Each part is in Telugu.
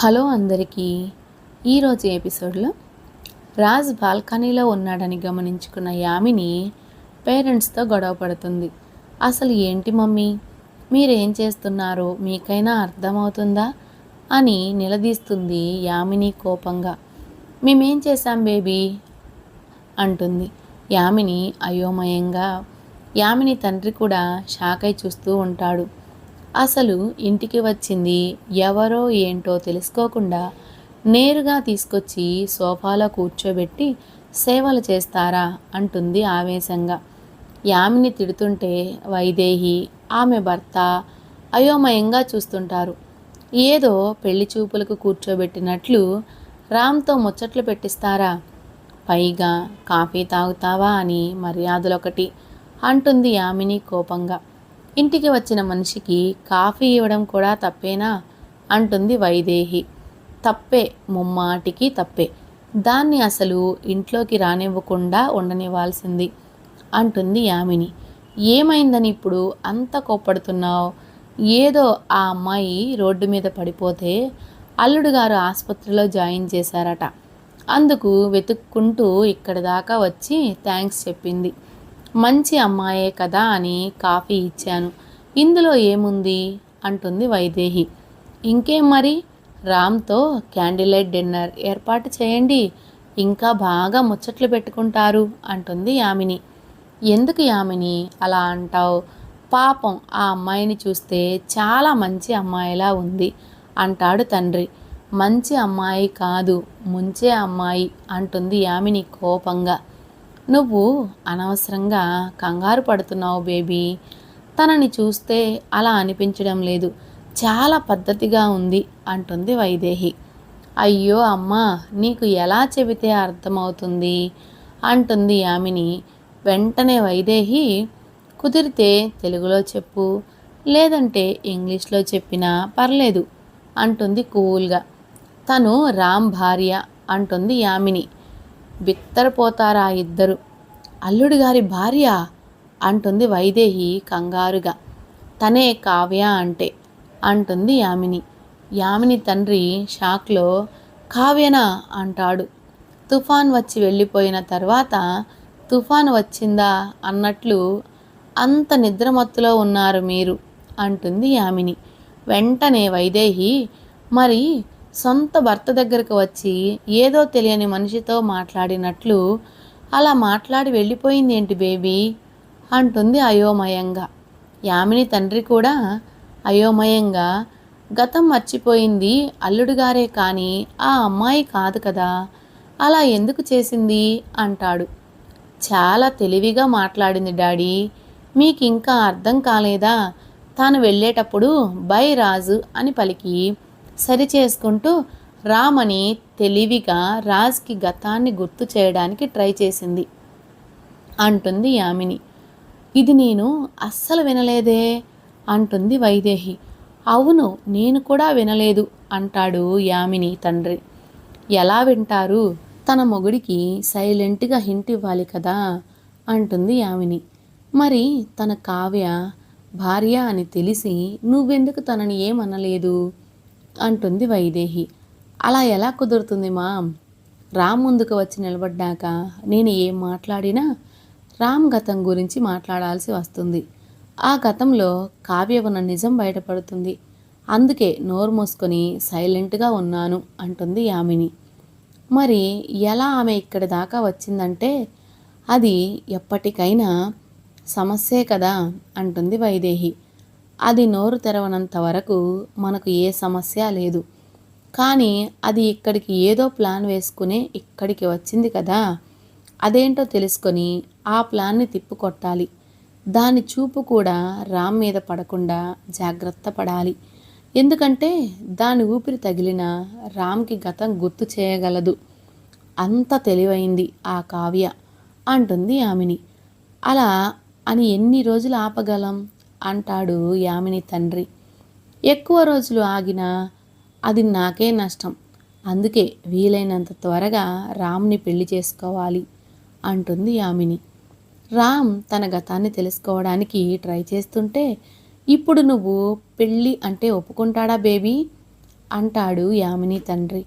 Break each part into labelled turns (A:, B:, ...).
A: హలో అందరికీ. ఈరోజు ఎపిసోడ్లో రాజ్ బాల్కనీలో ఉన్నాడని గమనించుకున్న యామిని పేరెంట్స్తో గొడవ పడుతుంది. అసలు ఏంటి మమ్మీ? మీరేం చేస్తున్నారో మీకైనా అర్థమవుతుందా? అని నిలదీస్తుంది యామిని కోపంగా. మేమేం చేశాం బేబీ? అంటుంది యామిని అయోమయంగా. యామిని తండ్రి కూడా షాక్ అయి చూస్తూ ఉంటాడు. అసలు ఇంటికి వచ్చింది ఎవరో ఏంటో తెలుసుకోకుండా నేరుగా తీసుకొచ్చి సోఫాలో కూర్చోబెట్టి సేవలు చేస్తారా అంటుంది ఆవేశంగా. యామిని తిడుతుంటే వైదేహి ఆమె భర్త అయోమయంగా చూస్తుంటారు. ఏదో పెళ్ళి చూపులకు కూర్చోబెట్టినట్లు రామ్తో ముచ్చట్లు పెట్టిస్తారా? పైగా కాఫీ తాగుతావా అని మర్యాదలొకటి అంటుంది యామిని కోపంగా. ఇంటికి వచ్చిన మనిషికి కాఫీ ఇవ్వడం కూడా తప్పేనా? అంటుంది వైదేహి. తప్పే ముమ్మాటికి తప్పే. దాన్ని అసలు ఇంట్లోకి రానివ్వకుండా ఉండనివ్వాల్సింది అంటుంది యామిని. ఏమైందని ఇప్పుడు అంత కోప్పడుతున్నావు? ఏదో ఆ అమ్మాయి రోడ్డు మీద పడిపోతే అల్లుడు గారు ఆసుపత్రిలో జాయిన్ చేశారట. అందుకు వెతుక్కుంటూ ఇక్కడ దాకా వచ్చి థ్యాంక్స్ చెప్పింది. మంచి అమ్మాయే కదా అని కాఫీ ఇచ్చాను. ఇందులో ఏముంది? అంటుంది వైదేహి. ఇంకేం మరి? రామ్తో క్యాండిల్ లైట్ డిన్నర్ ఏర్పాటు చేయండి. ఇంకా బాగా ముచ్చట్లు పెట్టుకుంటారు అంటుంది యామిని. ఎందుకు యామిని? అలా అంటావు? పాపం ఆ అమ్మాయిని చూస్తే చాలా మంచి అమ్మాయిలా ఉంది అంటాడు తండ్రి. మంచి అమ్మాయి కాదు ముంచే అమ్మాయి అంటుంది యామిని కోపంగా. నువ్వు అనవసరంగా కంగారు పడుతున్నావు బేబీ. తనని చూస్తే అలా అనిపించడం లేదు. చాలా పద్ధతిగా ఉంది అంటుంది వైదేహి. అయ్యో అమ్మా నీకు ఎలా చెబితే అర్థమవుతుంది? అంటుంది యామిని. వెంటనే వైదేహి కుదిరితే తెలుగులో చెప్పు లేదంటే ఇంగ్లీష్లో చెప్పినా పర్లేదు అంటుంది కూల్గా. తను రామ్ భార్య అంటుంది యామిని. బిత్తరపోతారా ఇద్దరు? అల్లుడి గారి భార్య అంటుంది వైదేహి కంగారుగా. తనే కావ్య అంటే అంటుంది యామిని. యామిని తండ్రి షాక్లో కావ్యనా అంటాడు. తుఫాన్ వచ్చి వెళ్ళిపోయిన తర్వాత తుఫాన్ వచ్చిందా అన్నట్లు అంత నిద్రమత్తులో ఉన్నారు మీరు అంటుంది యామిని. వెంటనే వైదేహి మరి సొంత భర్త దగ్గరకు వచ్చి ఏదో తెలియని మనిషితో మాట్లాడినట్లు అలా మాట్లాడి వెళ్ళిపోయింది ఏంటి బేబీ? అంటుంది అయోమయంగా. యామిని తండ్రి కూడా అయోమయంగా గతం మర్చిపోయింది అల్లుడు గారే కానీ ఆ అమ్మాయి కాదు కదా అలా ఎందుకు చేసింది? అంటాడు. చాలా తెలివిగా మాట్లాడింది డాడీ. మీకు ఇంకా అర్థం కాలేదా? తాను వెళ్ళేటప్పుడు బై రాజు అని పలికి సరి చేసుకుంటూ రామని తెలివిగా రాజ్కి గతాన్ని గుర్తు చేయడానికి ట్రై చేసింది అంటుంది యామిని. ఇది నేను అస్సలు వినలేదే అంటుంది వైదేహి. అవును నేను కూడా వినలేదు అంటాడు యామిని తండ్రి. ఎలా వింటారు? తన మొగుడికి సైలెంట్గా హింట్ ఇవ్వాలి కదా అంటుంది యామిని. మరి తన కావ్య భార్య అని తెలిసి నువ్వెందుకు తనని ఏమనలేదు? అంటుంది వైదేహి. అలా ఎలా కుదురుతుంది మా రామ్ ముందుకు వచ్చి నిలబడ్డాక నేను ఏం మాట్లాడినా రామ్ గతం గురించి మాట్లాడాల్సి వస్తుంది. ఆ గతంలో కావ్య ఉన్న నిజం బయటపడుతుంది. అందుకే నోరు మూసుకొని సైలెంట్గా ఉన్నాను అంటుంది యామిని. మరి ఎలా ఆమె ఇక్కడి దాకా వచ్చిందంటే అది ఎప్పటికైనా సమస్యే కదా అంటుంది వైదేహి. అది నోరు తెరవనంత వరకు మనకు ఏ సమస్య లేదు. కానీ అది ఇక్కడికి ఏదో ప్లాన్ వేసుకునే ఇక్కడికి వచ్చింది కదా. అదేంటో తెలుసుకొని ఆ ప్లాన్ని తిప్పుకొట్టాలి. దాని చూపు కూడా రామ్ మీద పడకుండా జాగ్రత్త పడాలి. ఎందుకంటే దాని ఊపిరి తగిలిన రామ్కి గతం గుర్తు చేయగలదు. అంత తెలివైంది ఆ కావ్య అంటుంది ఆమెని. అలా అని ఎన్ని రోజులు ఆపగలం? అంటాడు యామిని తండ్రి. ఎక్కువ రోజులు ఆగినా అది నాకే నష్టం. అందుకే వీలైనంత త్వరగా రామ్ని పెళ్ళి చేసుకోవాలి అంటుంది యామిని. రామ్ తన గతాన్ని తెలుసుకోవడానికి ట్రై చేస్తుంటే ఇప్పుడు నువ్వు పెళ్ళి అంటే ఒప్పుకుంటాడా బేబీ? అంటాడు యామిని తండ్రి.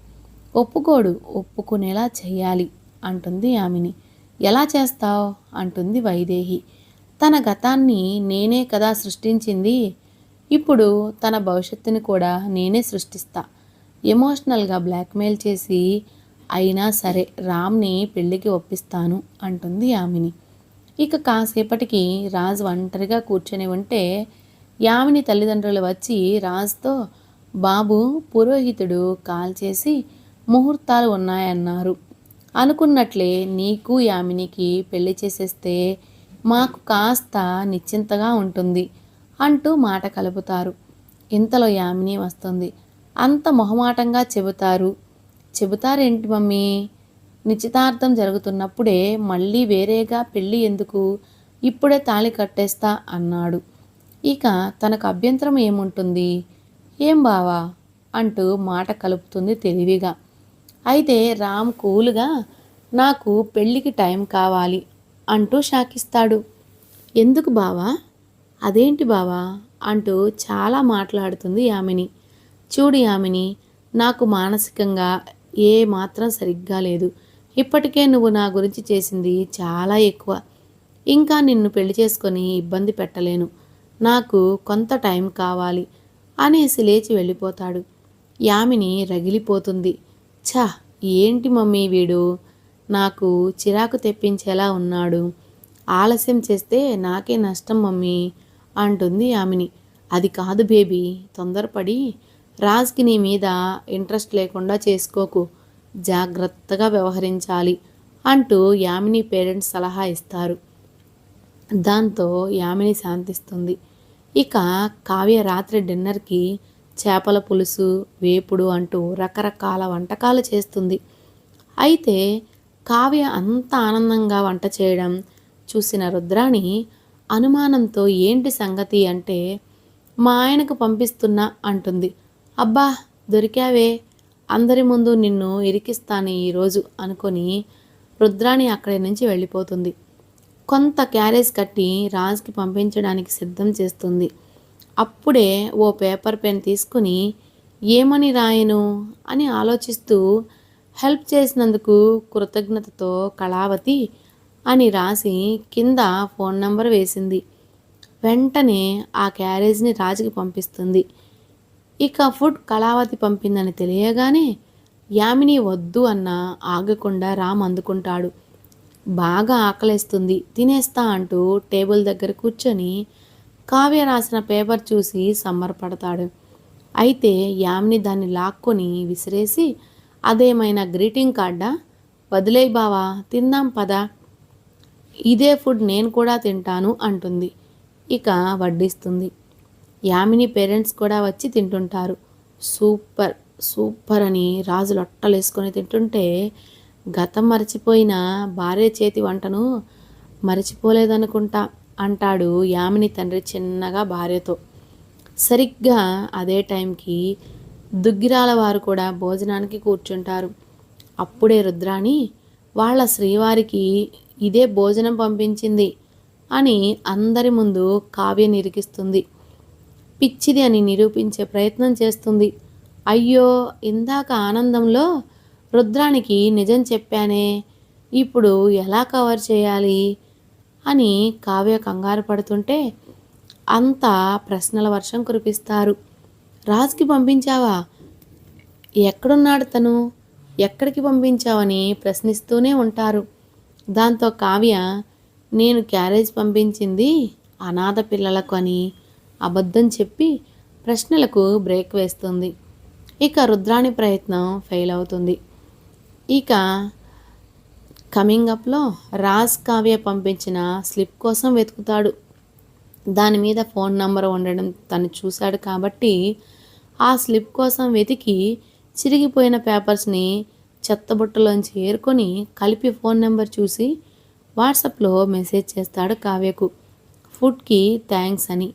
A: ఒప్పుకోడు ఒప్పుకునేలా చేయాలి అంటుంది యామిని. ఎలా చేస్తావు? అంటుంది వైదేహి. తన గతాన్ని నేనే కదా సృష్టించింది. ఇప్పుడు తన భవిష్యత్తుని కూడా నేనే సృష్టిస్తా. ఎమోషనల్గా బ్లాక్మెయిల్ చేసి అయినా సరే రామ్ని పెళ్ళికి ఒప్పిస్తాను అంటుంది యామిని. ఇక కాసేపటికి రాజు ఒంటరిగా కూర్చొని ఉంటే యామిని తల్లిదండ్రులు వచ్చి రాజుతో బాబు పురోహితుడు కాల్ చేసి ముహూర్తాలు ఉన్నాయన్నారు. అనుకున్నట్లే నీకు యామినికి పెళ్ళి చేసేస్తే మాకు కాస్త నిశ్చింతగా ఉంటుంది అంటూ మాట కలుపుతారు. ఇంతలో యామిని వస్తుంది. అంత మొహమాటంగా చెబుతారు. చెబుతారేంటి మమ్మీ? నిశ్చితార్థం జరుగుతున్నప్పుడే మళ్ళీ వేరేగా పెళ్ళి ఎందుకు? ఇప్పుడే తాళి కట్టేస్తా అన్నాడు. ఇక తనకు అభ్యంతరం ఏముంటుంది? ఏం బావా? అంటూ మాట కలుపుతుంది తెలివిగా. అయితే రామ్ కూలుగా నాకు పెళ్ళికి టైం కావాలి. అంటూ షాకిస్తాడు. ఎందుకు బావా? అదేంటి బావా? అంటూ చాలా మాట్లాడుతుంది యామిని. చూడు యామిని నాకు మానసికంగా ఏ మాత్రం సరిగ్గా లేదు. ఇప్పటికే నువ్వు నా గురించి చేసింది చాలా ఎక్కువ. ఇంకా నిన్ను పెళ్ళి చేసుకొని ఇబ్బంది పెట్టలేను. నాకు కొంత టైం కావాలి అనేసి లేచి వెళ్ళిపోతాడు. యామిని రగిలిపోతుంది. ఛా ఏంటి మమ్మీ వీడు? నాకు చిరాకు తెప్పించేలా ఉన్నాడు. ఆలస్యం చేస్తే నాకే నష్టం మమ్మీ అంటుంది యామిని అది కాదు బేబీ తొందరపడి రాజ్కి నీ మీద ఇంట్రెస్ట్ లేకుండా చేసుకోకు. జాగ్రత్తగా వ్యవహరించాలి అంటూ యామిని పేరెంట్స్ సలహా ఇస్తారు. దాంతో యామిని శాంతిస్తుంది. ఇక కావ్య రాత్రి డిన్నర్కి చేపల పులుసు వేపుడు అంటూ రకరకాల వంటకాలు చేస్తుంది. అయితే కావ్య అంత ఆనందంగా వంట చేయడం చూసిన రుద్రాణి అనుమానంతో ఏంటి సంగతి అంటే మా ఆయనకు పంపిస్తున్నా అంటుంది. అబ్బా దొరికావే. అందరి ముందు నిన్ను ఇరికిస్తాను ఈరోజు అనుకొని రుద్రాణి అక్కడి నుంచి వెళ్ళిపోతుంది. కొంత క్యారేజ్ కట్టి రాజ్కి పంపించడానికి సిద్ధం చేస్తుంది. అప్పుడే ఓ పేపర్ పెన్ తీసుకుని ఏమని రాయను అని ఆలోచిస్తూ హెల్ప్ చేసినందుకు కృతజ్ఞతతో కళావతి అని రాసి కింద ఫోన్ నంబర్ వేసింది. వెంటనే ఆ క్యారేజ్ని రాజుకి పంపిస్తుంది. ఇక ఫుడ్ కళావతి పంపిందని తెలియగానే యామిని వద్దు అన్న ఆగకుండా రామ్ అందుకుంటాడు. బాగా ఆకలేస్తుంది. తినేస్తా అంటూ టేబుల్ దగ్గర కూర్చొని కావ్య రాసిన పేపర్ చూసి సమ్మర్పడతాడు అయితే యామిని దాన్ని లాక్కొని విసిరేసి అదేమైనా గ్రీటింగ్ కార్డా? వదిలే బావా తిందాం పదా. ఇదే ఫుడ్ నేను కూడా తింటాను అంటుంది. ఇక వడ్డిస్తుంది. యామిని పేరెంట్స్ కూడా వచ్చి తింటుంటారు. సూపర్ సూపర్ అని రాజు లొట్టలేసుకొని తింటుంటే గతం మర్చిపోయిన భార్య చేతి వంటను మర్చిపోలేదనుకుంటా అంటాడు యామిని తండ్రి చిన్నగా భార్యతో. సరిగ్గా అదే టైంకి దుగ్గిరాల వారు కూడా భోజనానికి కూర్చుంటారు. అప్పుడే రుద్రాణి వాళ్ళ శ్రీవారికి ఇదే భోజనం పంపించింది అని అందరి ముందు కావ్య నిరికిస్తుంది. పిచ్చిది అని నిరూపించే ప్రయత్నం చేస్తుంది. అయ్యో ఇందాక ఆనందంలో రుద్రానికి నిజం చెప్పానే ఇప్పుడు ఎలా కవర్ చేయాలి? అని కావ్య కంగారు పడుతుంటే అంతా ప్రశ్నల వర్షం కురిపిస్తారు. రాజుకి పంపించావా? ఎక్కడున్నాడు తను? ఎక్కడికి పంపించావని ప్రశ్నిస్తూనే ఉంటారు. దాంతో కావ్య నేను క్యారేజ్ పంపించింది అనాథ పిల్లలకు అని అబద్ధం చెప్పి ప్రశ్నలకు బ్రేక్ వేస్తుంది. ఇక రుద్రాణి ప్రయత్నం ఫెయిల్ అవుతుంది. ఇక కమింగ్ అప్లో రాజ్ కావ్య పంపించిన స్లిప్ కోసం వెతుకుతాడు. దాని మీద ఫోన్ నంబర్ ఉండడం తను చూశాడు కాబట్టి ఆ స్లిప్ కోసం వెతికి చిరిగిపోయిన పేపర్స్ని చెత్తబుట్టలోంచి ఏరుకొని కలిపి ఫోన్ నెంబర్ చూసి వాట్సాప్లో మెసేజ్ చేస్తాడు కావ్యకు. ఫుడ్కి థ్యాంక్స్ అని.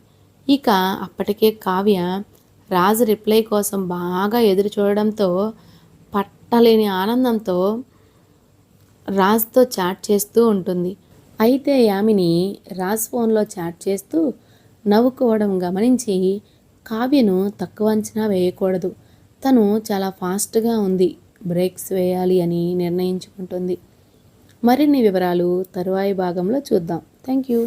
A: ఇక అప్పటికే కావ్య రాజు రిప్లై కోసం బాగా ఎదురు చూడడంతో పట్టలేని ఆనందంతో రాజ్తో చాట్ చేస్తూ ఉంటుంది. అయితే యామిని రాజ్ ఫోన్లో చాట్ చేస్తూ నవ్వుకోవడం గమనించి కావ్యను తక్కువ అంచనా వేయకూడదు. తను చాలా ఫాస్ట్గా ఉంది. బ్రేక్స్ వేయాలి అని నిర్ణయించుకుంటుంది. మరిన్ని వివరాలు తరువాయి భాగంలో చూద్దాం. Thank you